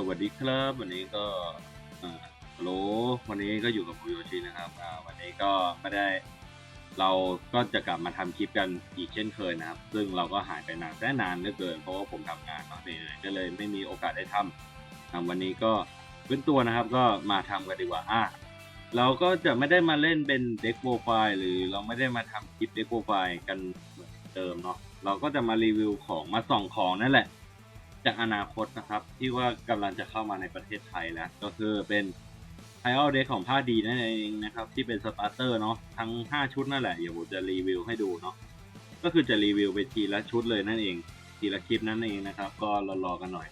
สวัสดีครับ วันนี้ก็ฮัลโหลวันนี้ก็อยู่กับคุโยชินะครับวันนี้ก็ไม่ได้เราก็จะกลับมาทำคลิปกันอีกเช่นเคยนะครับ ซึ่งเราก็หายไปนานแสนนานเหลือเกิน เพราะว่าผมทำงานเนาะเหนื่อยก็เลยไม่มีโอกาสได้ทำอ่าวันนี้ก็พื้นตัวนะครับก็มาทำกันดีกว่าอะเราก็จะไม่ได้มาเล่นเป็นเด็กโปรไฟล์หรือเราไม่ได้มาทำคลิปเด็กโปรไฟล์กันเหมือนเดิมเนาะเราก็จะมารีวิวของมาส่องของนั่นแหละ จากอนาคตนะครับ ที่ว่ากำลังจะเข้ามาในประเทศไทยแล้ว ก็คือเป็นไ i อ l เด k ของภาดีนั่นเองนะครับ ที่เป็นสตาร์เตอร์เนาะทั้ง 5 ชุดนั่นแหละเดี๋ยวผมจะรีวิวให้ดูเนาะก็คือจะรีวิวไปทีละชุดเลยนั่นเอง ทีละคลิปนั่นเองนะครับ ก็รอๆกันหน่อย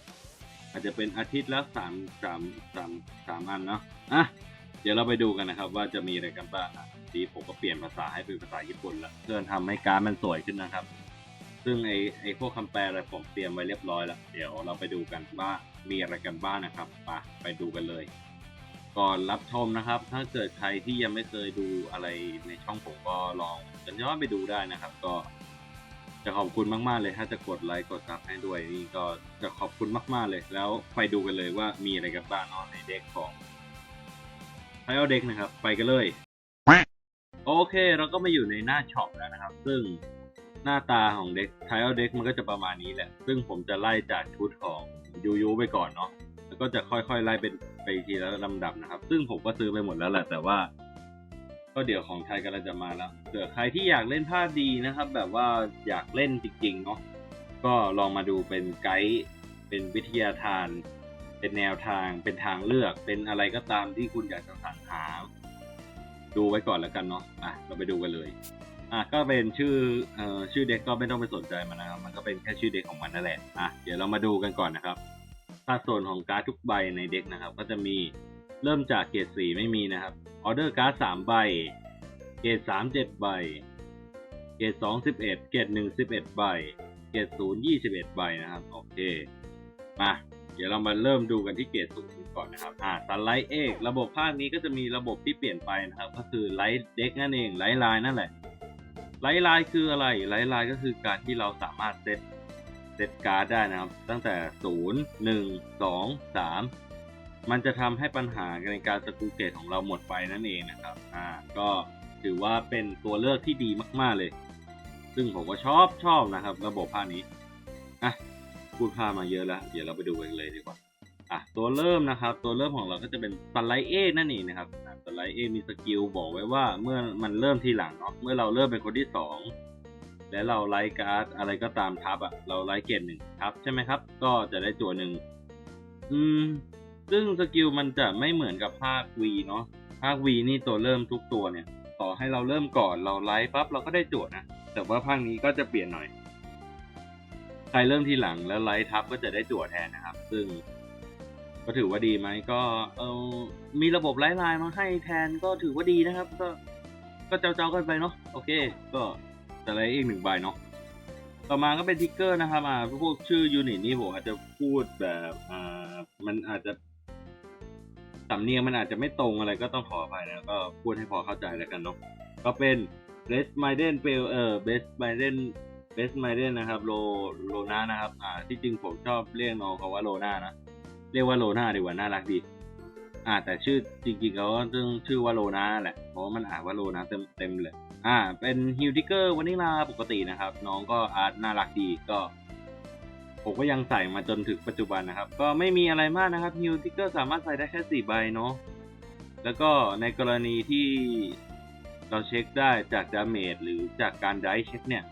อาจจะเป็นอาทิตย์ละสามสามสามสามอันเนาะอะเดี๋ยวเราไปดูกันนะครับ ว่าจะมีอะไรกันบ้างอะดีผมก็เปลี่ยนภาษาให้เป็นภาษาญี่ปุ่นละเพื่อทำให้การดมันสวยขึ้นนะครับ ซึ่งไอไอพวกคำแปลอะไรผมเตรียมไว้เรียบร้อยแล้ว เดี๋ยวเราไปดูกันว่ามีอะไรกันบ้างนะครับไปไปดูกันเลย ก่อนรับชมนะครับ ถ้าเกิดใครที่ยังไม่เคยดูอะไรในช่องผมก็ลองย้อนไปดูได้นะครับ ก็จะขอบคุณมาก ๆ เลย ถ้าจะกดไลค์กดซับให้ด้วยนี่ก็จะขอบคุณมากๆเลย แล้วไปดูกันเลยว่ามีอะไรกันบ้างเนาะในเด็กของไพโอเด็กนะครับ ไปกันเลย โอเคเราก็มาอยู่ในหน้าช็อปแล้วนะครับ ซึ่ง หน้าตาของเด็กไทอ l เด็กมันก็จะประมาณนี้แหละ ซึ่งผมจะไล่จากชุดของยูยูไปก่อนเนาะแล้วก็จะค่อยๆไล่เป็นไปทีละลำดับนะครับ ซึ่งผมก็ซื้อไปหมดแล้วแหละ แต่ว่า ก็เดี๋ยวของไทยกำลังจะมาแล้วเผื่อใครที่อยากเล่นภาพดีนะครับ แบบว่าอยากเล่นจริงๆเนาะก็ลองมาดูเป็นไกด์เป็นวิทยาทาน เป็นแนวทาง เป็นทางเลือก เป็นอะไรก็ตามที่คุณอยากจะสรรหา ดูไว้ก่อนแล้วกันเนาะอะเราไปดูกันเลย อะก็เป็นชื่อเอ่อชื่อเด็กก็ไม่ต้องไปสนใจมันนะครับ มันก็เป็นแค่ชื่อเด็กของมันนั่นแหละอะเดี๋ยวเรามาดูกันก่อนนะครับถ้าส่วนของการ์ดทุกใบในเด็กนะครับ ก็จะมีเริ่มจากเกรดสี่ไม่มีนะครับออเดอร์การ์ดสามใบ เกรดสามเจ็ดใบ เกรดสองสิบเอ็ดเกรดหนึ่งสิบเอ็ดใบ เกรดศูนย์ยี่สิบเอ็ดใบนะครับโอเคมาเดี๋ยวเรามาเริ่มดูกันที่เกรดศูนย์ก่อนนะครับ อ่าซันไลท์เอกระบบภาคนี้ก็จะมีระบบที่เปลี่ยนไปนะครับ ก็คือไลท์เด็กนั่นเองไลท์ไลน์นั่นแหละ ไลท์ไลน์คืออะไรไลท์ไลน์ก็คือการที่เราสามารถเซตเซตการ์ดได้นะครับ ตั้งแต่ 0 1 2 3 มันจะทำให้ปัญหาในการสกูเกตของเราหมดไปนั่นเองนะครับอ่าก็ถือว่าเป็นตัวเลือกที่ดีมาก ๆ เลย ซึ่งผมก็ชอบชอบนะครับ ระบบภาคนี้อะพูดพามาเยอะแล้ว เดี๋ยวเราไปดูกันเลยดีกว่า อะตัวเริ่มนะครับ ตัวเริ่มของเราก็จะเป็นสไลด์เอนั่นเองนะครับสไลด์เอมีสกิลบอกไว้ว่าเมื่อมันเริ่มทีหลังเนาะเมื่อเราเริ่มเป็นคนที่สองและเราไลท์การ์ดอะไรก็ตามทับอะเราไลท์เกตหนึ่งทับใช่ไหมครับ ก็จะได้จั่วหนึ่งอืมซึ่งสกิลมันจะไม่เหมือนกับภาค V เนาะภาค V นี่ตัวเริ่มทุกตัวเนี่ย ต่อให้เราเริ่มก่อนเราไลท์ปั๊บเราก็ได้จั่วนะ แต่ว่าภาคนี้ก็จะเปลี่ยนหน่อย ใครเริ่มทีหลังแล้วไลท์ทับก็จะได้จั่วแทนนะครับ ซึ่ง ก็ถือว่าดีไหมก็เออมีระบบไลฟ์ไลน์มาให้แทนก็ถือว่าดีนะครับ ก็ก็เจ้าๆกันไปเนาะโอเค ก็แต่ละอีกหนึ่งใบเนาะต่อมาก็เป็นทิกเกอร์นะครับอ่าพวกชื่อยูนิตนี่ผมอาจจะพูดแบบอ่ามันอาจจะสำเนียงมันอาจจะไม่ตรงอะไรก็ต้องขออภัยนะก็พูดให้พอเข้าใจแล้วกันเนาะก็เป็น Best m i d e n เปเออ Best m i d e n Best m i d e n นะครับโลโลนานะครับอ่าที่จริงผมชอบเรียกน้องเขาว่าโลนานะ เรียกว่าโลนาดีกว่าน่ารักดี อ่า แต่ชื่อจริงๆเขาต้องชื่อว่าโลนาแหละ เพราะมันอ่านว่าโลนาเต็มเต็มเลย อ่า เป็นฮิวติเกอร์วานิลาปกตินะครับ น้องก็อาร์ตน่ารักดีก็ผมก็ยังใส่มาจนถึงปัจจุบันนะครับ ก็ไม่มีอะไรมากนะครับฮิวติเกอร์สามารถใส่ได้แค่สี่ใบเนาะแล้วก็ในกรณีที่เราเช็คได้จากดาเมจหรือจากการไดเช็คเนี่ย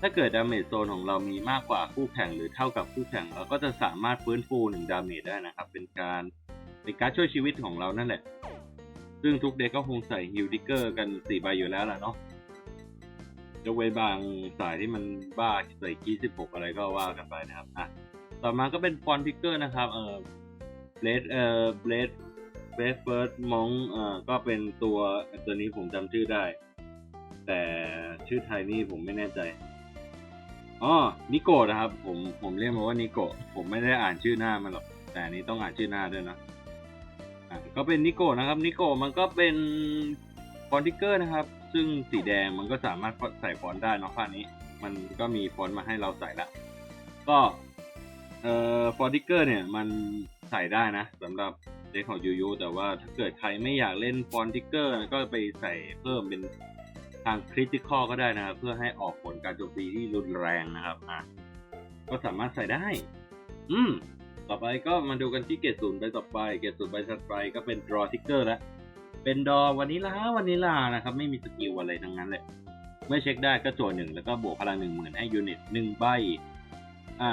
ถ้าเกิดดาเมจโซนของเรามีมากกว่าคู่แข่งหรือเท่ากับคู่แข่ง เราก็จะสามารถฟื้นฟูหนึ่งดาเมจได้นะครับ เป็นการเป็นการช่วยชีวิตของเรานั่นแหละ ซึ่งทุกเด็กก็คงใส่ฮิลดิเกอร์กันสี่ใบอยู่แล้วล่ะเนาะยกเว้นบางสายที่มันบ้าใส่คีสิบหกอะไรก็ว่ากันไปนะครับอะต่อมาก็เป็นฟอนติกเกอร์นะครับเออเบลดเออเบลดเบสเฟิร์สมองเออก็เป็นตัวตัวนี้ผมจำชื่อได้ แต่ชื่อไทยนี่ผมไม่แน่ใจ อ๋อนิโกะนะครับ ผมผมเรียกมันว่านิโกะผมไม่ได้อ่านชื่อหน้ามันหรอกแต่อันนี้ต้องอ่านชื่อหน้าด้วยนะอะก็เป็นนิโกะนะครับนิโกะมันก็เป็นฟอนติกเกอร์นะครับ ซึ่งสีแดงมันก็สามารถใส่ฟอนต์ได้เนาะภาคนี้ มันก็มีฟอนต์มาให้เราใส่ละก็เอ่อฟอนติกเกอร์เนี่ยมันใส่ได้นะสำหรับเด็กของยูยูแต่ว่าถ้าเกิดใครไม่อยากเล่นฟอนติกเกอร์ก็ไปใส่เพิ่มเป็น ทางคริติคอลก็ได้นะครับ เพื่อให้ออกผลการโจมตีที่รุนแรงนะครับอะก็สามารถใส่ได้ อืม ต่อไปก็มาดูกันที่เกรดศูนย์ใบต่อไป เกรดศูนย์ใบถัดไปก็เป็นดรอทิกเกอร์แล้ว เป็นดอวันนี้ลาวันนี้ลานะครับ ไม่มีสกิลอะไรทั้งนั้นเลยเมื่อเช็คได้ก็จ่วหนึ่งแล้วก็บวกพลังหนึ่งหมื่นให้ยูนิตหนึ่งใบ อะ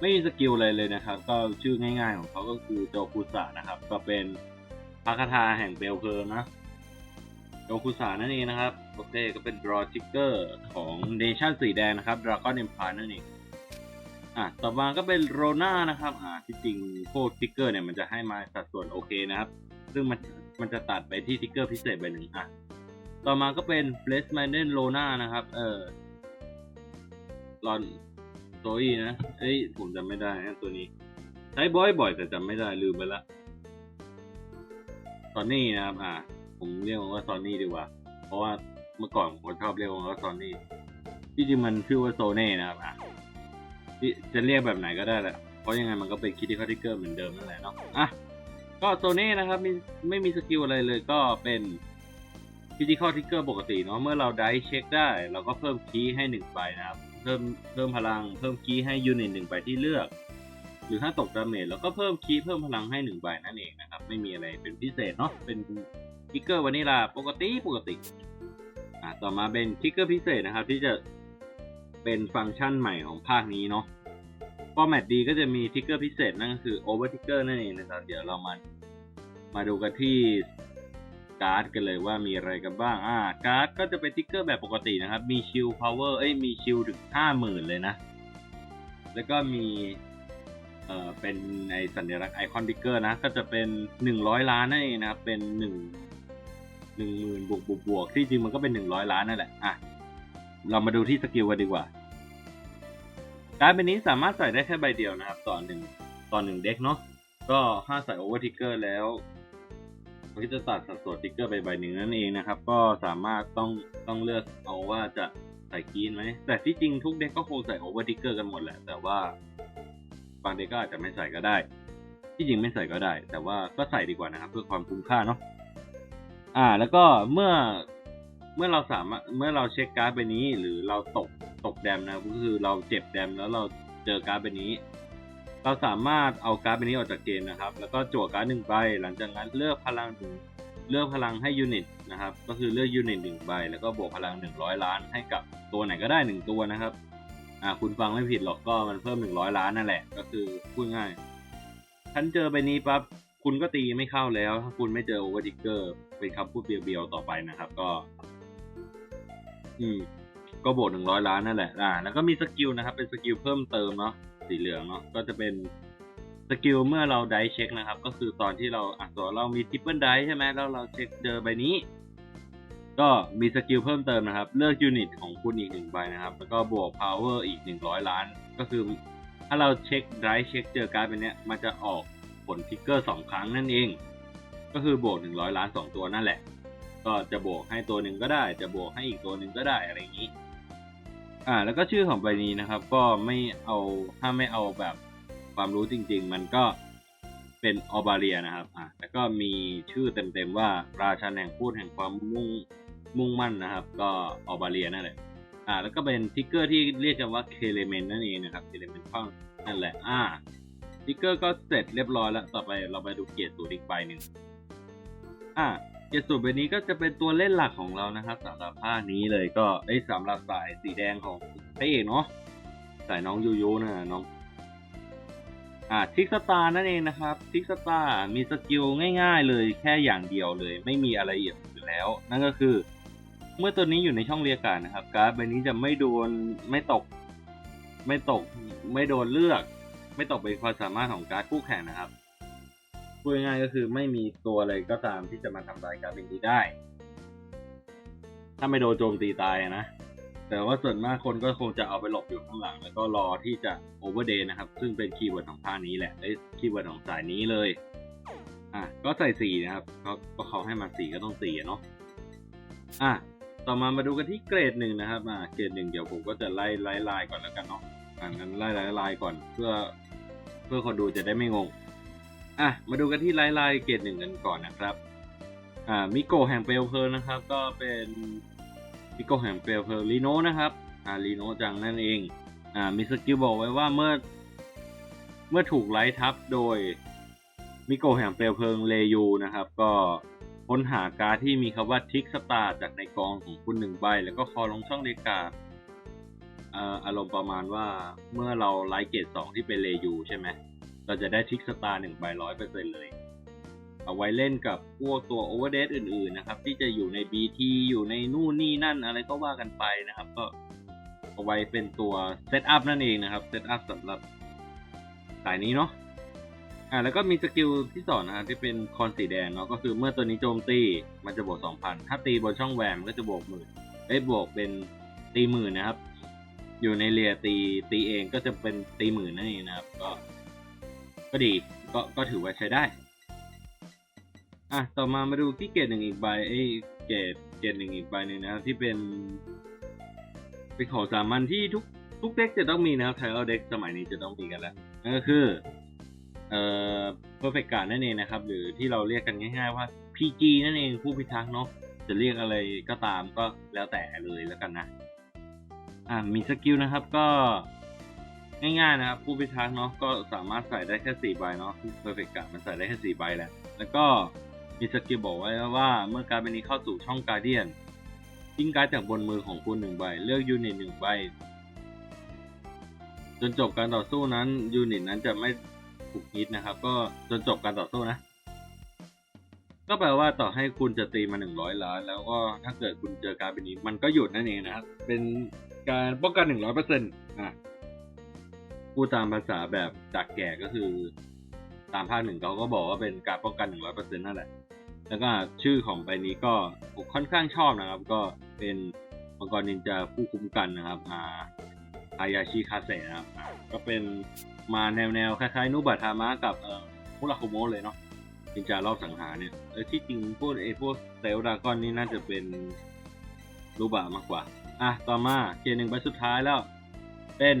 ไม่มีสกิลอะไรเลยนะครับ ก็ชื่อง่ายๆของเขาก็คือโจคุสะนะครับ ก็เป็นพาคาทาแห่งเปลวเพลิงนะ โจคุสะนั่นเองนะครับ โอเค ก็เป็น draw ticker ของเนชั่นสีแดงนะครับ Dragon Empire นั่นเองอะต่อมาก็เป็นโรน่านะครับอ่าที่จริงพวกติ๊กเกอร์เนี่ยมันจะให้มาสัดส่วนโอเคนะครับ ซึ่งมันมันจะตัดไปที่ติ๊กเกอร์พิเศษใบหนึ่งอะต่อมาก็เป็น b l e s s m a n d e n Lona นะครับ เออลอนโซอีนะเอ้ยผมจำไม่ได้นะตัวนี้ ใช้บ่อยๆแต่จำไม่ได้ลืมไปละซอนนี่นะครับอ่า ผมเรียกมันว่าซอนนี่ดีกว่า เพราะว่าเมื่อก่อนผมชอบเรียกมันว่าซอนนี่ที่จริงมันชื่อว่าโซเน่นะครับอะที่จะเรียกแบบไหนก็ได้แหละ เพราะยังไงมันก็เป็นคิดที่เขาทิเกอร์เหมือนเดิมนั่นแหละเนาะอะก็โซเน่นะครับมีไม่มีสกิลอะไรเลยก็เป็นฟิสิคอทิเกอร์ปกติเนาะเมื่อเราได้เช็คได้ เราก็เพิ่มคีย์ให้หนึ่งใบนะครับเพิ่มเพิ่มพลัง เพิ่มคีย์ให้ยูนิตหนึ่งใบที่เลือกหรือถ้าตกดาเมจเราก็เพิ่มคีย์เพิ่มพลังให้หนึ่งใบนั่นเองนะครับ ไม่มีอะไรเป็นพิเศษเนาะเป็น ทิกเกอร์วานิลาปกติปกติอะต่อมาเป็นทิกเกอร์พิเศษนะครับ ที่จะเป็นฟังก์ชันใหม่ของภาคนี้เนาะฟอร์แมตดีก็จะมีทิกเกอร์พิเศษนั่นก็คือ Over Ticker นั่นเองนะครับ เดี๋ยวเรามามาดูกันที่การ์ดกันเลยว่ามีอะไรกันบ้าง อ่า การ์ดก็จะเป็นทิกเกอร์แบบปกตินะครับ มีชิลพาวเวอร์ เอ้ย มีชิลถึงห้าหมื่นเลยนะ แล้วก็มี เอ่อ เป็นในสัญลักษณ์ไอคอนทิกเกอร์นะ ก็จะเป็นหนึ่งร้อยล้านนั่นเองนะครับ เป็นหนึ่ง หนึ่งหมื่นบวกบวกบวกที่จริงมันก็เป็นหนึ่งร้อยล้านนั่นแหละอะเรามาดูที่สกิลกันดีกว่า การ์ดใบนี้สามารถใส่ได้แค่ใบเดียวนะครับ ต่อหนึ่งต่อหนึ่งเด็กเนาะก็ถ้าใส่โอเวอร์ทิกเกอร์แล้วมันก็จะตัดสัดส่วนทิกเกอร์ไปใบหนึ่งนั่นเองนะครับ ก็สามารถต้องต้องเลือกเอาว่าจะใส่กีนไหมแต่ที่จริงทุกเด็กก็คงใส่โอเวอร์ทิกเกอร์กันหมดแหละ แต่ว่าบางเด็กก็อาจจะไม่ใส่ก็ได้ ที่จริงไม่ใส่ก็ได้ แต่ว่าก็ใส่ดีกว่านะครับ เพื่อความคุ้มค่าเนาะ อ่า แล้วก็เมื่อเมื่อเราสามารถเมื่อเราเช็คการ์ดใบนี้ หรือเราตกตกแดมนะก็คือเราเจ็บแดมแล้วเราเจอการ์ดใบนี้ เราสามารถเอาการ์ดใบนี้ออกจากเกมนะครับ แล้วก็จั่วการ์ดหนึ่งใบหลังจากนั้นเลือกพลังถึงเลือกพลังให้ยูนิตนะครับ ก็คือเลือกยูนิตหนึ่งใบแล้วก็บวกพลังหนึ่งร้อยล้านให้กับตัวไหนก็ได้หนึ่งตัวนะครับอ่าคุณฟังไม่ผิดหรอกก็มันเพิ่มหนึ่งร้อยล้านนั่นแหละ ก็คือพูดง่ายท่านเจอใบนี้ปั๊บ คุณก็ตีไม่เข้าแล้ว ถ้าคุณไม่เจอโอเวอร์ดิเกอร์เป็นคำพูดเบียวๆต่อไปนะครับ ก็ อืม ก็บวกหนึ่งร้อยล้านนั่นแหละ อ่า แล้วก็มีสกิลนะครับ เป็นสกิลเพิ่มเติมเนาะสีเหลืองเนาะก็จะเป็นสกิลเมื่อเราได้เช็คนะครับ ก็คือตอนที่เราอะตัวเรามีทริปเปิลได้ใช่ไหมแล้วเราเช็คเจอใบนี้ ก็มีสกิลเพิ่มเติมนะครับ เลือกยูนิตของคุณอีกหนึ่งใบนะครับ แล้วก็บวกพาวเวอร์อีกหนึ่งร้อยล้าน ก็คือ ถ้าเราเช็คไดเช็คเจอการ์ดเป็นเนี้ย มันจะออก ผลทิกเกอร์สองครั้งนั่นเอง ก็คือบวกหนึ่งร้อยล้านสองตัวนั่นแหละ ก็จะบวกให้ตัวหนึ่งก็ได้ จะบวกให้อีกตัวหนึ่งก็ได้อะไรอย่างนี้ อ่า แล้วก็ชื่อของใบนี้นะครับ ก็ไม่เอาถ้าไม่เอาแบบความรู้จริง ๆ มันก็เป็นออบาเรียนะครับ อ่าแล้วก็มีชื่อเต็มๆว่าราชันแห่งพูดแห่งความมุ่งมุ่งมั่นนะครับ ก็ออบาเรียนั่นแหละอ่าแล้วก็เป็นทิกเกอร์ที่เรียกกันว่าเคเลเมนนั่นเองนะครับเคเลเมนท่องนั่นแหละอ่า ทิกเกอร์ก็เสร็จเรียบร้อยแล้ว ต่อไปเราไปดูเกียรติสูตรอีกใบหนึ่งอ่าเกียรติสูตรใบนี้ก็จะเป็นตัวเล่นหลักของเรานะครับสำหรับภาคนี้เลยก็ไอ้สำหรับสายสีแดงของพระเอกเนาะสายน้องยูยูนะน้องอ่าทิกสตาร์นั่นเองนะครับทิกสตาร์มีสกิลง่ายๆเลยแค่อย่างเดียวเลย ไม่มีอะไรอีกอยู่แล้ว นั่นก็คือ เมื่อตัวนี้อยู่ในช่องเรียกการดนะครับ การ์ดใบนี้จะไม่โดนไม่ตก ไม่ตกไม่โดนเลือก ไม่ตกเป็นความสามารถของการ์ดคู่แข่งนะครับพูดง่ายๆก็คือไม่มีตัวอะไรก็ตามที่จะมาทำลายการเป็นนี้ได้ ถ้าไม่โดนโจมตีตายนะ แต่ว่าส่วนมากคนก็คงจะเอาไปหลบอยู่ข้างหลัง แล้วก็รอที่จะโอเวอร์เดย์นะครับ ซึ่งเป็นคีย์เวิร์ดของภาคนี้แหละไอ้คีย์เวิร์ดของสายนี้เลย อะก็ใส่สีนะครับเขาก็เขาให้มาสีก็ต้องสีเนาะอะต่อมามาดูกันที่เกรดหนึ่งนะครับอ่าเกรดหนึ่งเดี๋ยวผมก็จะไล่ไล่ไล่ก่อนแล้วกันเนาะ อ่างั้นไล่ไล่ไล่ก่อน เพื่อเพื่อคนดูจะได้ไม่งง อะ มาดูกันที่ไลน์ไลน์เกรดหนึ่งกันก่อนนะครับ อ่า มิโกะแห่งเปลวเพลิงนะครับ ก็เป็นมิโกะแห่งเปลวเพลิงลีโนนะครับ อ่าลีโนจังนั่นเอง อ่า มีสกิลบอกไว้ว่าเมื่อ เมื่อถูกไล่ทับโดยมิโกะแห่งเปลวเพลิงเลยูนะครับ ก็ค้นหาการดที่มีคำว่าทิกสตาร์จากในกองของคุณหนึ่งใบ แล้วก็คอลงช่องเดกา อารมณ์ประมาณว่าเมื่อเราไลท์เกตสองที่เป็นเลยูใช่ไหมเราจะได้ทิกสตาร์หนึ่งใบร้อยเปอร์เซ็นเลย เอาไว้เล่นกับพวกตัวโอเวอร์เดอื่นๆนะครับ ที่จะอยู่ใน BT อยู่ในนู่นนี่นั่นอะไรก็ว่ากันไปนะครับ ก็เอาไว้เป็นตัวเซตอัพนั่นเองนะครับเซตอัพสำหรับสายนี้เนาะอ่าแล้วก็มีสกิลที่สองนะครับที่เป็นคอนสีแดงเนาะก็คือเมื่อตัวนี้โจมตีมันจะบวกสองพันถ้าตีบนช่องแหวมันก็จะบวกหมื่นเอ้บวกเป็นตีหมื่นนะครับ อยู่ในเรียตีตีเองก็จะเป็นตีหมื่นนั่นเองนะครับ ก็ ก็ดีก็ก็ถือว่าใช้ได้ อะ ต่อมามาดูที่เกรดหนึ่งอีกใบเอ้เกรดเกรดหนึ่งอีกใบหนึ่งนะครับที่เป็นเป็นของสามัญที่ทุกทุกเด็กจะต้องมีนะครับไทยเด็กสมัยนี้จะต้องมีกันแล้วนั่นก็คือเอ่อ perfect guard นั่นเองนะครับ หรือที่เราเรียกกันง่าย ๆ ว่า PG นั่นเองผู้พิทักษ์เนาะจะเรียกอะไรก็ตามก็แล้วแต่เลยแล้วกันนะ อ่ามีสกิลนะครับก็ง่ายๆนะครับผู้พิทักษ์เนาะก็สามารถใส่ได้แค่สี่ใบเนาะ perfect guard มันใส่ได้แค่สี่ใบแหละแล้วก็มีสกิลบอกไว้ว่าเมื่อการ์ดใบนี้เข้าสู่ช่องการเดียนทิ้งการ์ดจากบนมือของคุณหนึ่งใบ เลือกยูนิตหนึ่งใบ จนจบการต่อสู้นั้นยูนิตนั้นจะไม่ถูกฮิตนะครับ ก็จนจบการต่อสู้นะ ก็แปลว่าต่อให้คุณจะตีมาหนึ่งร้อยล้าน แล้วก็ถ้าเกิดคุณเจอการเป็นนี้ มันก็หยุดนั่นเองนะครับเป็น การป้องกันหนึ่งร้อยเปอร์เซ็นต์อะพูดตามภาษาแบบจากแก่ก็คือ ตามภาคหนึ่งเขาก็บอกว่าเป็นการป้องกันหนึ่งร้อยเปอร์เซ็นต์นั่นแหละ แล้วก็ชื่อของใบนี้ก็ผมค่อนข้างชอบนะครับ ก็เป็นมังกรนินจาผู้คุ้มกันนะครับอาอายาชิคาเซนะครับ ก็เป็นมาแนวแนวๆคล้ายๆนุบะทามะกับเอ่อมุราคุโมะเลยเนาะนินจารอบสังหารเนี่ยเออที่จริงพวกไอ้พวกเซลดากอนนี่น่าจะเป็นนุบะมากกว่า อะต่อมาเกมหนึ่งใบสุดท้ายแล้ว เป็น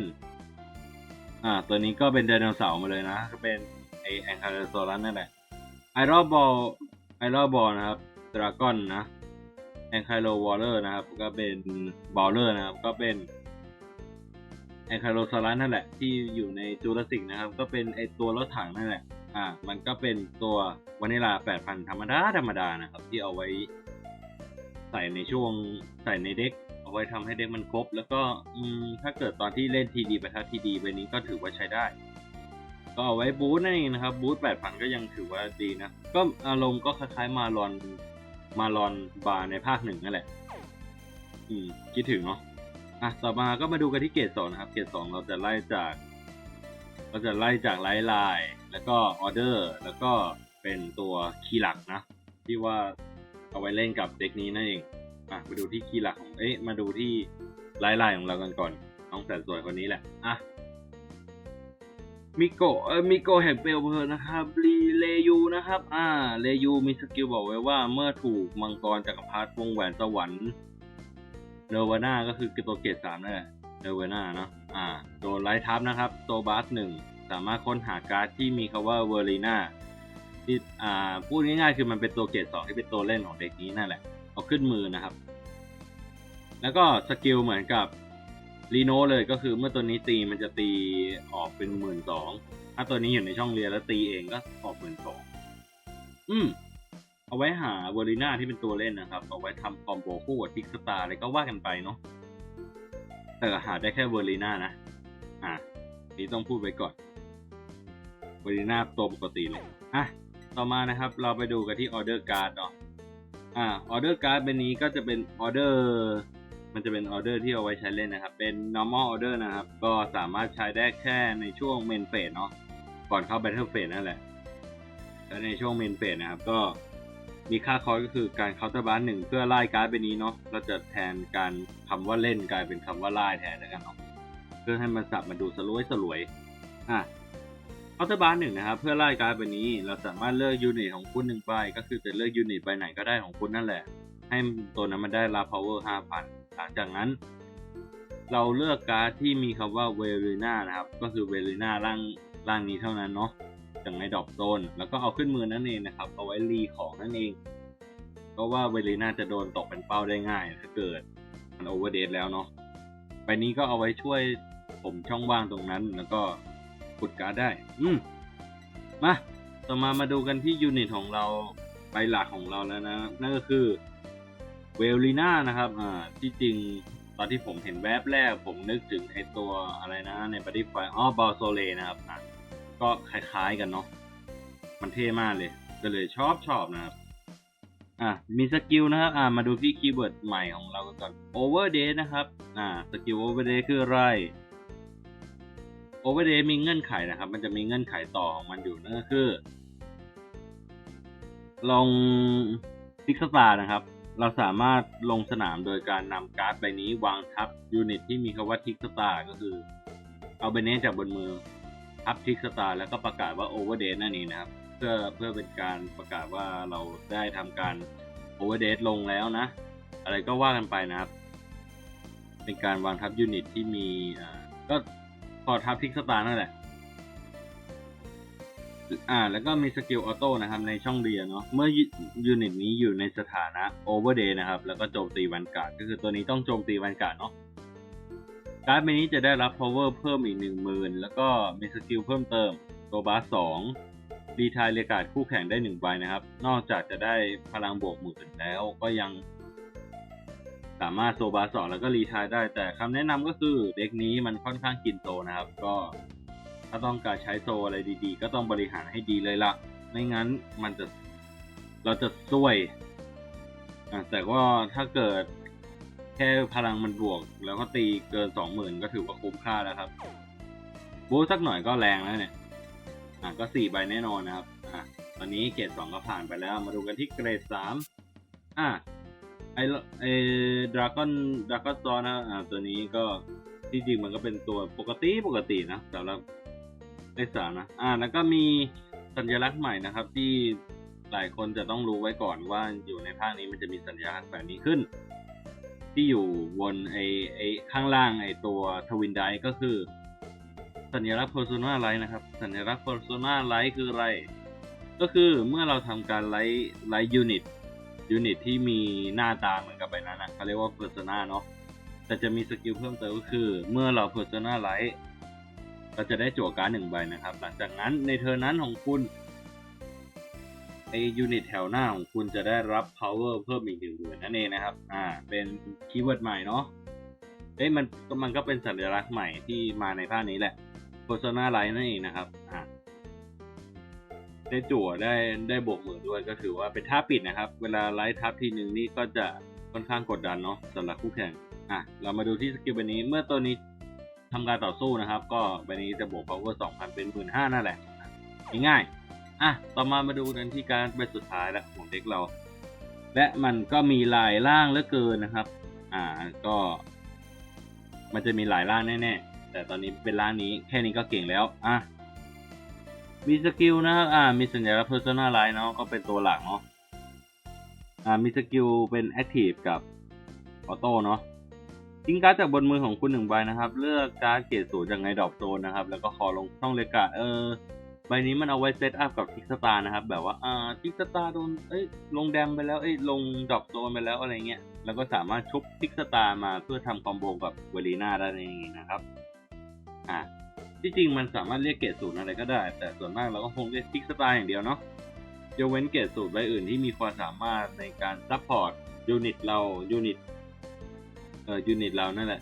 อ่า ตัวนี้ก็เป็นไดโนเสาร์มาเลยนะ ก็เป็นไอแองคาร์โซลันนั่นแหละไอรอบอลไอรอบอลนะครับดราก้อนนะแองคาโลวอลเลอร์นะครับ ก็เป็นบอลเลอร์นะครับ ก็เป็นแองคาโลซารัสนั่นแหละ ที่อยู่ในจูราสสิกนะครับ ก็เป็นไอตัวรถถังนั่นแหละ อ่า มันก็เป็นตัววานิลา 8,000 ธรรมดาธรรมดานะครับ ที่เอาไว้ใส่ในช่วงใส่ในเด็ก เอาไว้ทำให้เด็กมันครบ แล้วก็ถ้าเกิดตอนที่เล่นทีดีไปทัทีดีใบนี้ก็ถือว่าใช้ได้ ก็เอาไว้บูทนั่นเองนะครับบูท8,000ก็ยังถือว่าดีนะ ก็อารมณ์ก็คล้ายๆมาลอนมาลอนบาร์ในภาคหนึ่งนั่นแหละ อืมคิดถึงเนาะอะต่อมาก็มาดูกันที่เกรดสองนะครับ เกรดสองเราจะไล่จาก เราจะไล่จากไลท์ไลน์แล้วก็ออเดอร์แล้วก็เป็นตัวคีย์หลักนะ ที่ว่าเอาไว้เล่นกับเด็กนี้นั่นเอง อะมาดูที่คีย์หลักของเอ๊ะมาดูที่ไลท์ไลน์ของเรากันก่อนน้องแสนสวยคนนี้แหละอะมิโกะเออมิโกะแห่งเปลวเพลิงนะครับรีเลยูนะครับ อ่าเลยูมีสกิลบอกไว้ว่าเมื่อถูกมังกรจักรพรรดิวงแหวนสวรรค์เนวาน่าก็คือตัวเกรดสามนั่นแหละเนวาน่าเนาะอ่าโดนไลท์ทับนะครับโตบัสหนึ่งสามารถค้นหาการ์ดที่มีคาว่าเวอร์ลีนาที่อ่าพูดง่ายๆคือมันเป็นตัวเกรดสองที่เป็นตัวเล่นของเด็กนี้นั่นแหละ เอาขึ้นมือนะครับ แล้วก็สกิลเหมือนกับรีโนเลยก็คือเมื่อตัวนี้ตีมันจะตีออกเป็นหมื่นสองถ้าตัวนี้อยู่ในช่องเรียนแล้วตีเองก็ออกหมื่นสองอืม เอาไว้หาเวอร์ลีนาที่เป็นตัวเล่นนะครับ เอาไว้ทำคอมโบคู่กับทิกสตาร์อะไรก็ว่ากันไปเนาะแต่หาได้แค่เวอร์ลีนานะ อะ นี่ต้องพูดไว้ก่อน เวอร์ลีนาตัวปกติเลย อะ ต่อมานะครับ เราไปดูกันที่ออเดอร์การ์ดเนาะ อ่าออเดอร์การ์ดเป็นนี้ก็จะเป็นออเดอร์มันจะเป็นออเดอร์ที่เอาไว้ใช้เล่นนะครับ เป็น normal order นะครับ ก็สามารถใช้ได้แค่ในช่วง main phase เนาะก่อนเข้า battle phase นั่นแหละแล้วในช่วง main phase นะครับ ก็มีค่าคอร์สก็คือการ counter bar หนึ่งเพื่อไล่การ์ดใบนี้เนาะเราจะแทนการคำว่าเล่นกลายเป็นคำว่าไล่แทนแล้วกันเนาะเพื่อให้มันสับมันดูสลวยสลวยอะ เคาน์เตอร์บาร์หนึ่งนะครับ เพื่อไล่การ์ดใบนี้เราสามารถเลือกยูนิตของคุณหนึ่งใบก็คือจะเลือกยูนิตใบไหนก็ได้ของคุณนั่นแหละ ให้ตัวนั้นมันได้รับ power 5,000 หลังจากนั้น เราเลือกการ์ดที่มีคำว่าเวลิน่านะครับ ก็คือเวลิน่าร่างร่างนี้เท่านั้นเนาะจากในดอปโซนแล้วก็เอาขึ้นมือนั่นเองนะครับ เอาไว้รีของนั่นเองเพราะว่าเวลีน่าจะโดนตกเป็นเป้าได้ง่ายถ้าเกิดมันโอเวอร์เดแล้วเนาะใบนี้ก็เอาไว้ช่วยผมช่องว่างตรงนั้นแล้วก็ ขุดการ์ดได้ อืมมาต่อมามาดูกันที่ยูนิตของเราใบหลักของเราแล้วนะ นั่นก็คือเวลลีน่านะครับ อ่า ที่จริงตอนที่ผมเห็นแวบแรก ผมนึกถึงไอตัวอะไรนะ ในบัตตี้ไฟอ๋อบอลโซเลนะครับอะก็คล้ายๆกันเนาะมันเท่มากเลย ก็เลยชอบชอบนะครับ อะมีสกิลนะครับ อ่ามาดูที่คีย์เวิร์ดใหม่ของเรากันก่อน Overdate นะครับ อ่าสกิล Overdate คืออะไร Overdate มีเงื่อนไขนะครับ มันจะมีเงื่อนไขต่อของมันอยู่นั่นก็คือ ลงพิกตานะครับ เราสามารถลงสนามโดยการนำการ์ดใบนี้วางทับยูนิตที่มีคำว่าทิกสตาก็คือ เอาใบนี้จากบนมือทับทิกสตาแล้วก็ประกาศว่า Overdate นั่นเองนะครับ เพื่อเพื่อเป็นการประกาศว่าเราได้ทำการ Overdate ลงแล้วนะ อะไรก็ว่ากันไปนะครับ เป็นการวางทับยูนิตที่มีอ่าก็ พอทับทิกสตาร์นั่นแหละ อ่า แล้วก็มีสกิลออโต้นะครับ ในช่องเรียนเนาะ เมื่อยูนิตนี้อยู่ในสถานะ Overday นะครับ แล้วก็โจมตีวันการ์ดก็คือตัวนี้ต้องโจมตีวันการ์ดเนาะการ์ดใบนี้จะได้รับ power เพิ่มอีกหนึ่งหมื่นแล้วก็มีสกิลเพิ่มเติมตัวบาสสองรีทายเรียกาดคู่แข่งได้หนึ่งใบนะครับ นอกจากจะได้พลังบวกหมื่นแล้วก็ยัง สามารถโซบาสองแล้วก็รีทายได้ แต่คำแนะนำก็คือเด็กนี้มันค่อนข้างกินโซนะครับ ก็ถ้าต้องการใช้โซอะไรดีๆ ก็ต้องบริหารให้ดีเลยละไม่งั้นมันจะเราจะซวยอะแต่ก็ถ้าเกิดแค่พลังมันบวก แล้วก็ตีเกินสองหมื่นก็ถือว่าคุ้มค่าแล้วครับ บูสักหน่อยก็แรงแล้วเนี่ย อะก็สี่ใบแน่นอนนะครับ อะ ตอนนี้เกรดสองก็ผ่านไปแล้ว มาดูกันที่เกรดสามอะ ไอไอดราก้อนดราก้อนซอนะอ่าตัวนี้ก็ที่จริงมันก็เป็นตัวปกติปกตินะสำหรับเลขสามนะอ่าแล้วก็มีสัญลักษณ์ใหม่นะครับ ที่หลายคนจะต้องรู้ไว้ก่อนว่าอยู่ในภาคนี้มันจะมีสัญลักษณ์แบบนี้ขึ้น ที่อยู่บนไอไอข้างล่างไอตัวทวินไดก็คือ สัญลักษณ์ persona light นะครับ สัญลักษณ์ persona light คืออะไร ก็คือเมื่อเราทำการไลท์ไลท์ยูนิต ยูนิตที่มีหน้าตาเหมือนกับใบนั้นนะเขาเรียกว่า persona เนาะแต่จะมีสกิลเพิ่มเติมก็คือ เมื่อเรา persona light เราจะได้จั่วการ์ดหนึ่งใบนะครับ หลังจากนั้นในเทอร์นั้นของคุณไอยูนิตแถวหน้าของคุณจะได้รับ power เพิ่มอีกหนึ่งหมื่นนั่นเองนะครับ อ่า เป็นคีย์เวิร์ดใหม่เนาะเอ้ยมันมันก็เป็นสัญลักษณ์ใหม่ที่มาในภาคนี้แหละ persona light นั่นเองนะครับ อ่า ได้จั่วได้ได้บวกหมื่นด้วยก็ถือว่าเป็นท่าปิดนะครับ เวลาไลท์ทับทีหนึ่งนี่ก็จะค่อนข้างกดดันเนาะสำหรับคู่แข่งอะเรามาดูที่สกิลใบนี้เมื่อตัวนี้ทำการต่อสู้นะครับ ก็ใบนี้จะบวก power 2,000 เป็น 15,000นั่นแหละง่ายๆอะต่อมามาดูกันที่การใบสุดท้ายล้วของเด็กเรา และมันก็มีหลายร่างเหลือเกินนะครับ อ่าก็ มันจะมีหลายร่างแน่ๆแต่ตอนนี้เป็นร่างนี้แค่นี้ก็เก่งแล้วอะ มีสกิลนะครับ อ่า มีสัญลักษณ์ persona light เนาะ ก็เป็นตัวหลักเนาะ อ่า มีสกิลเป็น active กับออโต้เนาะทิ้งการ์ดจากบนมือของคุณหนึ่งใบนะครับ เลือกการ์ดเกรดศูนย์จากในดอปโซนนะครับ แล้วก็คอลงช่องเลกาเออ ใบนี้มันเอาไว้เซตอัพกับทิกสตาร์นะครับ แบบว่า อ่าทิกสตาร์โดน เอ้ย ลงแดมไปแล้ว เอ้ย ลงดอปโซนไปแล้วอะไรเงี้ย แล้วก็สามารถชุบทิกสตาร์มาเพื่อทำคอมโบกับเวลีน่าได้เองนะครับ อ่า ที่จริงมันสามารถเรียกเกรดศูนย์อะไรก็ได้ แต่ส่วนมากเราก็คงเรียกทิกสตาร์อย่างเดียวเนาะยกเว้นเกรดสูตรใบอื่นที่มีความสามารถในการซัพพอร์ตยูนิตเรายูนิตเอ่อยูนิตเรานั่นแหละ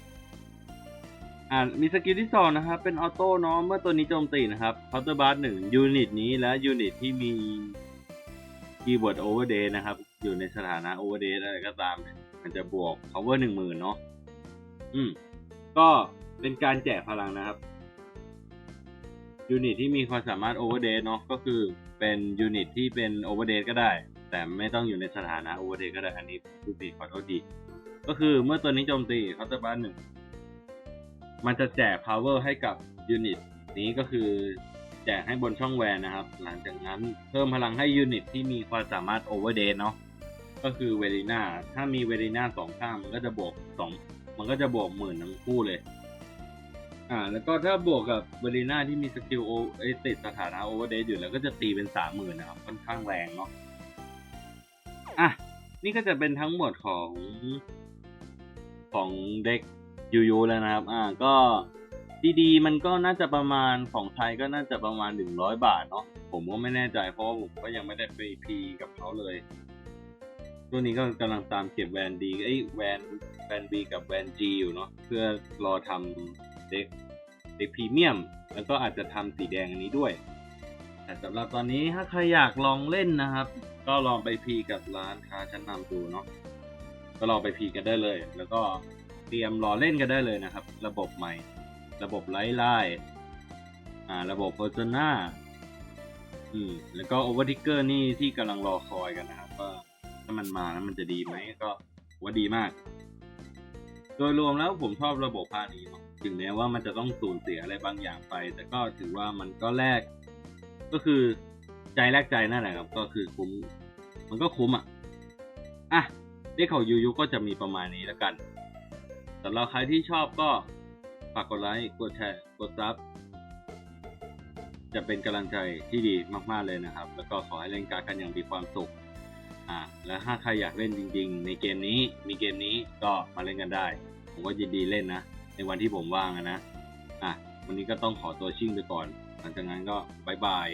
อ่ามีสกิลที่สองนะครับ เป็นออโต้เนาะเมื่อตัวนี้โจมตีนะครับเคาน์เตอร์บาร์หนึ่งยูนิตนี้และยูนิตที่มีคีย์เวิร์ดโอเวอร์เดย์นะครับ อยู่ในสถานะโอเวอร์เดย์อะไรก็ตามเนี่ยมันจะบวก power หนึ่งหมื่นเนาะอืมก็เป็นการแจกพลังนะครับ ยูนิตที่มีความสามารถโอเวอร์เดย์เนาะก็คือเป็นยูนิตที่เป็นโอเวอร์เดย์ก็ได้ แต่ไม่ต้องอยู่ในสถานะโอเวอร์เดย์ก็ได้อันนี้ผู้ผิดขอโทษดี ก็คือเมื่อตัวนี้โจมตีเคาน์เตอร์บาร์หนึ่งมันจะแจก power ให้กับยูนิตนี้ก็คือแจกให้บนช่องแวนนะครับ หลังจากนั้นเพิ่มพลังให้ยูนิตที่มีความสามารถโอเวอร์เดย์เนาะก็คือเวลีน่าถ้ามีเวลีน่าสองข้างมันก็จะบวกสองมันก็จะบวกหมื่นทั้งคู่เลย อ่า แล้วก็ถ้าบวกกับเบรีน่าที่มีสกิลโอเอติดสถานะโอเวอร์เดอยู่แล้วก็จะตีเป็นสามหมื่นนะครับ ค่อนข้างแรงเนาะอะ นี่ก็จะเป็นทั้งหมดของของเด็กยูยูแล้วนะครับ อ่า ก็ดีๆมันก็น่าจะประมาณของไทยก็น่าจะประมาณหนึ่งร้อยบาทเนาะผมก็ไม่แน่ใจเพราะผมก็ยังไม่ได้ไปพีกับเขาเลยตัวนี้ก็กำลังตามเก็บแวนดีไอ้แวนแวนบีกับแวนจีอยู่เนาะเพื่อรอทำ เด็กเด็กพรีเมียม แล้วก็อาจจะทำสีแดงอันนี้ด้วย แต่สำหรับตอนนี้ถ้าใครอยากลองเล่นนะครับ ก็ลองไปพีกับร้านค้าชั้นนำดูเนาะก็ลองไปพีกันได้เลย แล้วก็เตรียมรอเล่นกันได้เลยนะครับ ระบบใหม่ ระบบไล่ไล่อ่า ระบบเพอร์ซนาอืมแล้วก็โอเวอร์ทิกเกอร์นี่ที่กำลังรอคอยกันนะครับว่าถ้ามันมาแล้วมันจะดีไหมก็ว่าดีมาก โดยรวมแล้วผมชอบระบบภาคนี้เนาะ ถึงแม้ว่ามันจะต้องสูญเสียอะไรบางอย่างไป แต่ก็ถือว่ามันก็แลกก็คือใจแลกใจนั่นแหละครับ ก็คือคุ้มมันก็คุ้มอะอะเลขของยูยูก็จะมีประมาณนี้แล้วกันสำหรับใครที่ชอบก็ฝากกดไลค์กดแชร์กดซับจะเป็นกำลังใจที่ดีมาก ๆ เลยนะครับ แล้วก็ขอให้เล่นการดกันอย่างมีความสุขอ่าและถ้าใครอยากเล่นจริง ๆ ในเกมนี้มีเกมนี้ก็มาเล่นกันได้ ผมก็ยินดีเล่นนะ ในวันที่ผมว่างอะนะ อะ วันนี้ก็ต้องขอตัวชิ่งไปก่อน หลังจากนั้นก็บายบาย